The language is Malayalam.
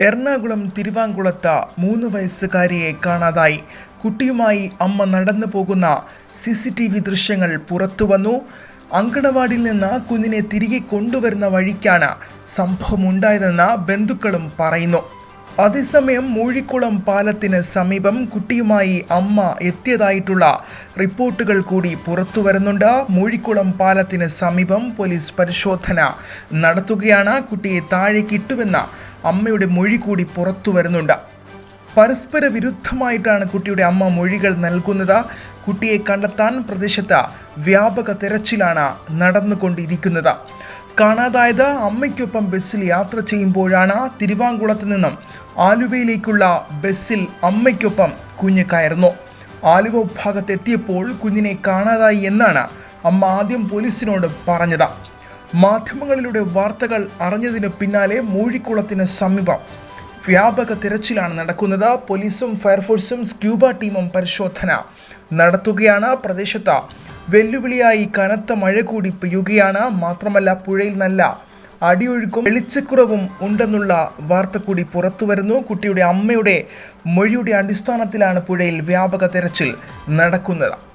എറണാകുളം തിരുവാങ്കുളത്ത് മൂന്ന് വയസ്സുകാരിയെ കാണാതായി. കുട്ടിയുമായി അമ്മ നടന്നു പോകുന്ന സി സി ടി വി ദൃശ്യങ്ങൾ പുറത്തുവന്നു അങ്കണവാടിയിൽ നിന്ന് കുഞ്ഞിനെ തിരികെ കൊണ്ടുവരുന്ന വഴിക്കാണ് സംഭവമുണ്ടായതെന്ന് ബന്ധുക്കളും പറയുന്നു. അതേസമയം മൂഴിക്കുളം പാലത്തിന് സമീപം കുട്ടിയുമായി അമ്മ എത്തിയതായിട്ടുള്ള റിപ്പോർട്ടുകൾ കൂടി പുറത്തു വരുന്നുണ്ട്. മൂഴിക്കുളം പാലത്തിന് സമീപം പോലീസ് പരിശോധന നടത്തുകയാണ്. കുട്ടിയെ താഴേക്കിട്ടുവെന്ന അമ്മയുടെ മൊഴി കൂടി പുറത്തു വരുന്നുണ്ട്. പരസ്പര വിരുദ്ധമായിട്ടാണ് കുട്ടിയുടെ അമ്മ മൊഴികൾ നൽകുന്നത്. കുട്ടിയെ കണ്ടെത്താൻ പ്രദേശത്ത് വ്യാപക തെരച്ചിലാണ് നടന്നുകൊണ്ടിരിക്കുന്നത്. കാണാതായത് അമ്മയ്ക്കൊപ്പം ബസ്സിൽ യാത്ര ചെയ്യുമ്പോഴാണ് തിരുവാങ്കുളത്ത് നിന്നും ആലുവയിലേക്കുള്ള ബസ്സിൽ അമ്മയ്ക്കൊപ്പം കുഞ്ഞ് കയറുന്നു. ആലുവ ഭാഗത്തെത്തിയപ്പോൾ കുഞ്ഞിനെ കാണാതായി എന്നാണ് അമ്മ ആദ്യം പോലീസിനോട് പറഞ്ഞത്. മാധ്യമങ്ങളിലൂടെ വാർത്തകൾ അറിഞ്ഞതിന് പിന്നാലെ മൂഴിക്കുളത്തിന് സമീപം വ്യാപക തിരച്ചിലാണ് നടക്കുന്നത് പോലീസും ഫയർഫോഴ്സും സ്ക്യൂബ ടീമും പരിശോധന നടത്തുകയാണ് പ്രദേശത്ത്. വെല്ലുവിളിയായി കനത്ത മഴ കൂടി പെയ്യുകയാണ്. മാത്രമല്ല പുഴയിൽ നല്ല അടിയൊഴുക്കും വെളിച്ചക്കുറവും ഉണ്ടെന്നുള്ള വാർത്ത കൂടി പുറത്തു വരുന്നു കുട്ടിയുടെ അമ്മയുടെ മൊഴിയുടെ അടിസ്ഥാനത്തിലാണ് പുഴയിൽ വ്യാപക തിരച്ചിൽ നടക്കുന്നത്.